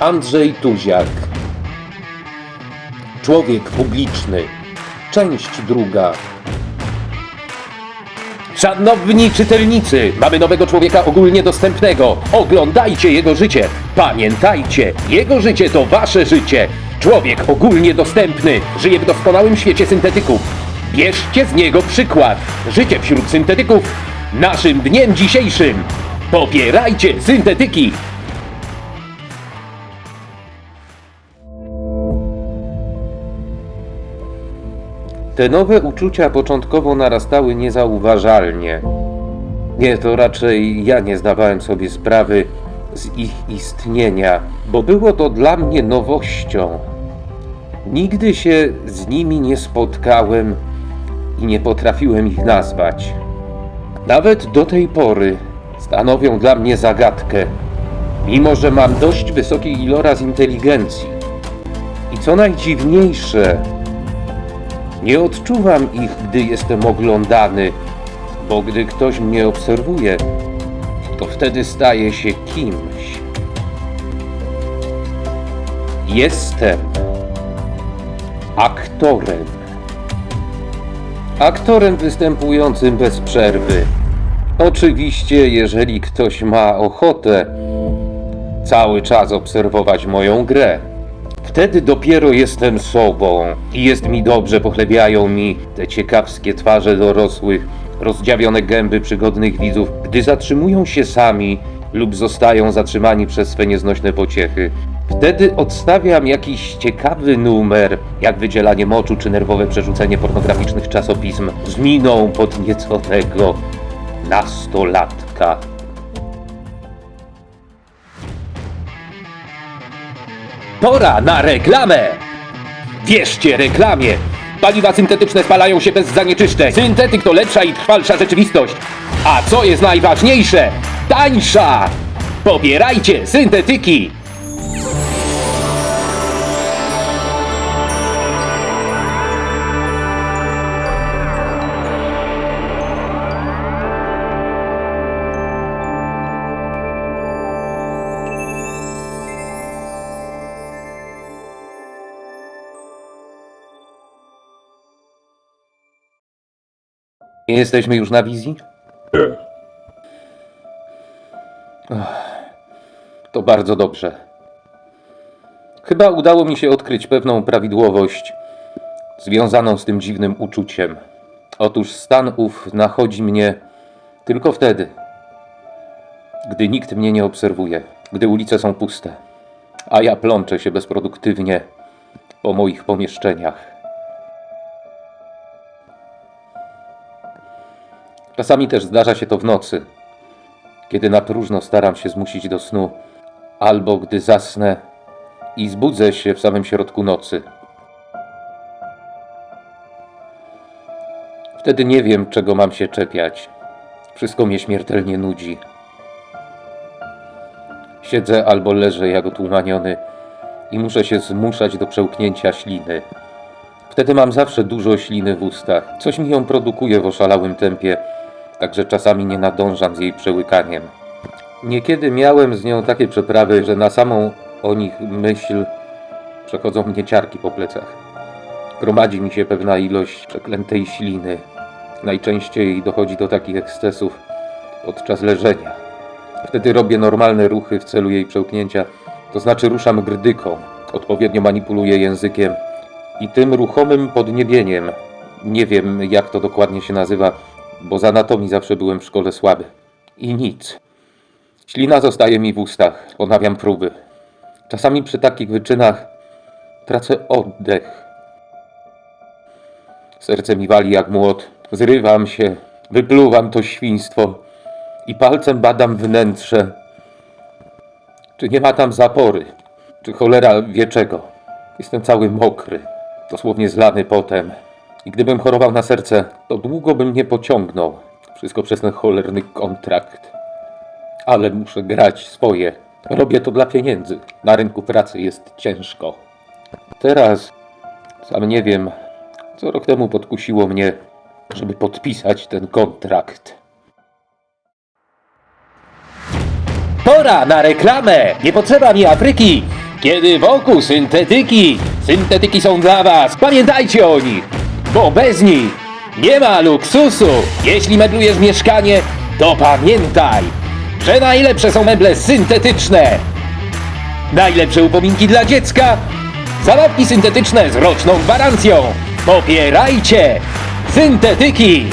Andrzej Tuziak. Człowiek publiczny. Część druga. Szanowni czytelnicy, mamy nowego człowieka ogólnie dostępnego. Oglądajcie jego życie. Pamiętajcie, jego życie to wasze życie. Człowiek ogólnie dostępny żyje w doskonałym świecie syntetyków. Bierzcie z niego przykład. Życie wśród syntetyków naszym dniem dzisiejszym. Popierajcie syntetyki. Te nowe uczucia początkowo narastały niezauważalnie. Nie, to raczej ja nie zdawałem sobie sprawy z ich istnienia, bo było to dla mnie nowością. Nigdy się z nimi nie spotkałem i nie potrafiłem ich nazwać. Nawet do tej pory stanowią dla mnie zagadkę, mimo że mam dość wysoki iloraz inteligencji. I co najdziwniejsze, nie odczuwam ich, gdy jestem oglądany, bo gdy ktoś mnie obserwuje, to wtedy staje się kimś. Jestem aktorem. Aktorem występującym bez przerwy. Oczywiście, jeżeli ktoś ma ochotę cały czas obserwować moją grę. Wtedy dopiero jestem sobą i jest mi dobrze, pochlebiają mi te ciekawskie twarze dorosłych, rozdziawione gęby przygodnych widzów, gdy zatrzymują się sami lub zostają zatrzymani przez swe nieznośne pociechy. Wtedy odstawiam jakiś ciekawy numer, jak wydzielanie moczu czy nerwowe przerzucenie pornograficznych czasopism z miną podnieconego nastolatka. Pora na reklamę! Wierzcie reklamie! Paliwa syntetyczne spalają się bez zanieczyszczeń. Syntetyk to lepsza i trwalsza rzeczywistość. A co jest najważniejsze? Tańsza! Pobierajcie syntetyki! Nie jesteśmy już na wizji? Ach, To bardzo dobrze. Chyba udało mi się odkryć pewną prawidłowość związaną z tym dziwnym uczuciem. Otóż stan ów nachodzi mnie tylko wtedy, gdy nikt mnie nie obserwuje, gdy ulice są puste, a ja plączę się bezproduktywnie po moich pomieszczeniach. Czasami też zdarza się to w nocy, kiedy na próżno staram się zmusić do snu, albo gdy zasnę i zbudzę się w samym środku nocy. Wtedy nie wiem, czego mam się czepiać. Wszystko mnie śmiertelnie nudzi. Siedzę albo leżę jak otłumaniony i muszę się zmuszać do przełknięcia śliny. Wtedy mam zawsze dużo śliny w ustach. Coś mi ją produkuje w oszalałym tempie, także czasami nie nadążam z jej przełykaniem. Niekiedy miałem z nią takie przeprawy, że na samą o nich myśl przechodzą mnie ciarki po plecach. Gromadzi mi się pewna ilość przeklętej śliny. Najczęściej dochodzi do takich ekscesów podczas leżenia. Wtedy robię normalne ruchy w celu jej przełknięcia, to znaczy ruszam grdyką, odpowiednio manipuluję językiem i tym ruchomym podniebieniem. Nie wiem, jak to dokładnie się nazywa, bo z anatomii zawsze byłem w szkole słaby. I nic. Ślina zostaje mi w ustach, ponawiam próby. Czasami przy takich wyczynach tracę oddech. Serce mi wali jak młot, zrywam się, wypluwam to świństwo i palcem badam wnętrze. Czy nie ma tam zapory? Czy cholera wie czego? Jestem cały mokry, dosłownie zlany potem. I gdybym chorował na serce, to długo bym nie pociągnął. Wszystko przez ten cholerny kontrakt. Ale muszę grać swoje. Robię to dla pieniędzy. Na rynku pracy jest ciężko. Teraz sam nie wiem, co rok temu podkusiło mnie, żeby podpisać ten kontrakt. Pora na reklamę! Nie potrzeba mi Afryki! Kiedy wokół syntetyki, syntetyki są dla was, pamiętajcie o nich, bo bez nich nie ma luksusu. Jeśli meblujesz mieszkanie, to pamiętaj, że najlepsze są meble syntetyczne. Najlepsze upominki dla dziecka, zabawki syntetyczne z roczną gwarancją. Popierajcie syntetyki!